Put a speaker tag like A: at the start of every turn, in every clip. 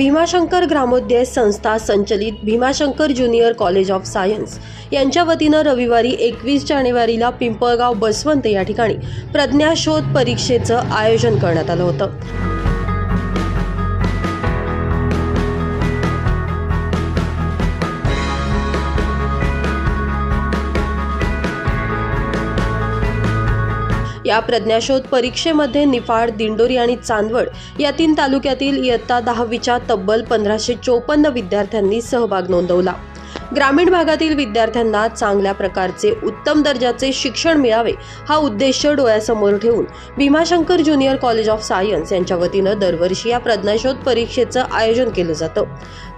A: भीमाशंकर ग्रामोद्योग संस्था संचलित Bhimashankar junior college of science. यांच्या वतीनं रविवारी एकवीस जानेवारीला पिंपळगाव बसवंत या ठिकाणी प्रज्ञाशोध परीक्षेचं आयोजन करण्यात आलं होतं. या प्रज्ञाशोध परीक्षेमध्ये निफाड दिंडोरी आणि चांदवड या तीन तालुक्यातील इयत्ता दहावीच्या तब्बल पंधराशे चोपन्न विद्यार्थ्यांनी सहभाग नोंदवला. ग्रामीण भागातील विद्यार्थ्यांना चांगल्या प्रकारचे उत्तम दर्जाचे शिक्षण मिळावे हा उद्देश डोळ्यासमोर ठेवून Bhimashankar junior college of science यांच्या वतीनं दरवर्षी या प्रज्ञाशोध परीक्षेचं आयोजन केलं जातं.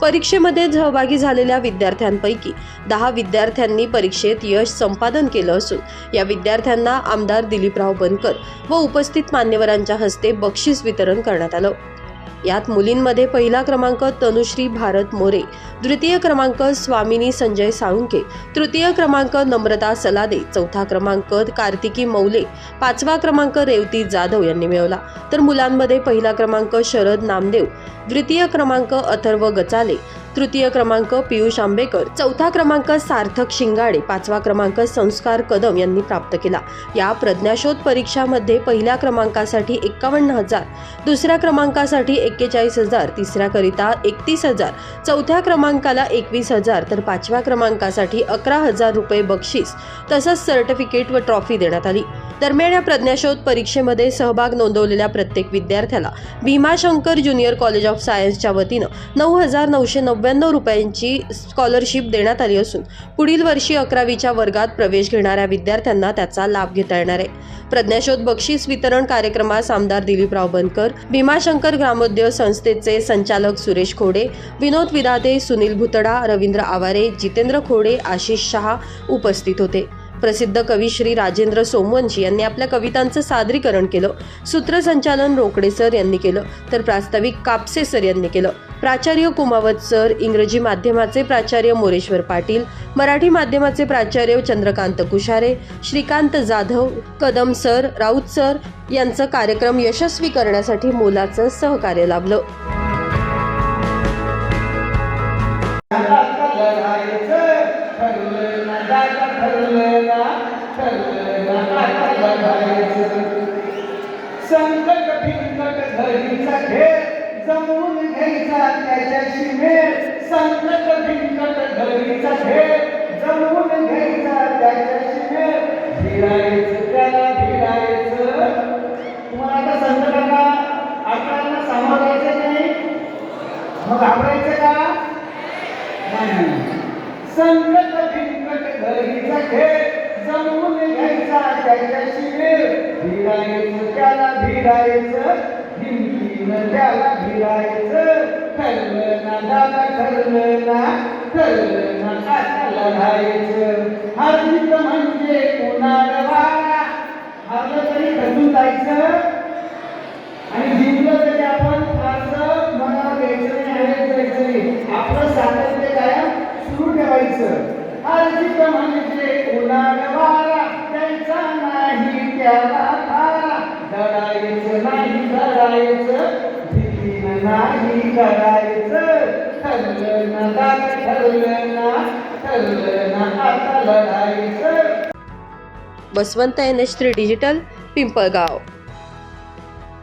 A: परीक्षेमध्ये सहभागी झालेल्या विद्यार्थ्यांपैकी दहा विद्यार्थ्यांनी परीक्षेत यश संपादन केलं असून या विद्यार्थ्यांना आमदार दिलीपराव बनकर व उपस्थित मान्यवरांच्या हस्ते बक्षीस वितरण करण्यात आलं. यात मुलींमध्ये पहिला क्रमांक तनुश्री भारत मोरे द्वितीय क्रमांक स्वामिनी संजय साळुंके तृतीय क्रमांक नम्रता सलादे चौथा क्रमांक कार्तिकी मौले पाचवा क्रमांक रेवती जाधव यांनी मिळवला. तर मुलांमध्ये पहिला क्रमांक शरद नामदेव द्वितीय क्रमांक अथर्व गचाले तृतीय क्रमांक पियुष आंबेकर चौथा क्रमांक सार्थक शिंगाडे पाचवा क्रमांक संस्कार कदम यांनी प्राप्त केला. या प्रज्ञाशोध परीक्षामध्ये पहिल्या क्रमांकासाठी एक्कावन्न हजार दुसऱ्या क्रमांकासाठी एक्केचाळीस हजार तिसऱ्याकरिता एकतीस हजार चौथ्या क्रमांकाला एकवीस हजार तर पाचव्या क्रमांकासाठी अकरा हजार रुपये बक्षीस तसंच सर्टिफिकेट व ट्रॉफी देण्यात आली. दरम्यान या प्रज्ञाशोध परीक्षेमध्ये सहभाग नोंदवलेल्या प्रत्येक विद्यार्थ्याला भीमाशंकर ज्युनियर कॉलेज ऑफ सायन्सच्या वतीनं नऊ हजार नऊशे नव्याण्णव रुपयांची स्कॉलरशिप देण्यात आली असून पुढील वर्षी अकरावीच्या वर्गात प्रवेश घेणाऱ्या विद्यार्थ्यांना त्याचा लाभ घेता येणार आहे. प्रज्ञाशोध बक्षीस वितरण कार्यक्रमास आमदार दिलीपराव बनकर भीमाशंकर ग्रामोद्योग संस्थेचे संचालक सुरेश खोडे विनोद विदादे सुनील भुतडा रवींद्र आवारे जितेंद्र खोडे आशिष शहा उपस्थित होते. प्रसिद्ध कवी श्री राजेंद्र सोमवंशी यांनी आपल्या कवितांचं सादरीकरण केलं. सूत्रसंचालन रोकडे सर यांनी केलं. तर प्रास्ताविक कापसे सर यांनी केलं. प्राचार्य कुमावत सर इंग्रजी माध्यमाचे प्राचार्य मोरेश्वर पाटील मराठी माध्यमाचे प्राचार्य चंद्रकांत कुशारे श्रीकांत जाधव कदम सर राऊत सर यांचं कार्यक्रम यशस्वी करण्यासाठी मोलाचं सहकार्य लाभलं.
B: संकट भिंकट घरीचा खेळ जमून घ्यायचा त्याच्याशी मेळ. संकट भिंकट घरीचा खेळ जमून घ्यायचा त्याच्याशी मेळ. भिडायचं त्याला भिडायचं तुम्हाला आता संकटाला अडथळ्यांना सामोरं जायचं नाही? मग घाबरायचं का? नाही. संकट भिंकट घरीचा खेळ जमवून घ्यायचा त्याच्याशी मेळ. भिडायचं भिडायचं हिमतीनं त्याला भिडायचं. ठरलं ना दादा ठरलं ना ठरलं ना आता लढायचं हरजित म्हणजे उन्हाळ वारा हरलं तरी खचून जायचं आणि जिंकलं तरी आपण फारसं मनावर घ्यायचं नाही हरेक जायचं नाही आपलं सातत्य कायम सुरू ठेवायचं अर्जित म्हणजे उन्हाळ वारा त्यांचा नाही त्याला थारा डरायचं नाही करायचं भीतीनं नाही करायचं ठरलं ना दादा ठरलं ना ठरलं ना आता लढायचं
A: Baswant N H three digital Pimpalgaon.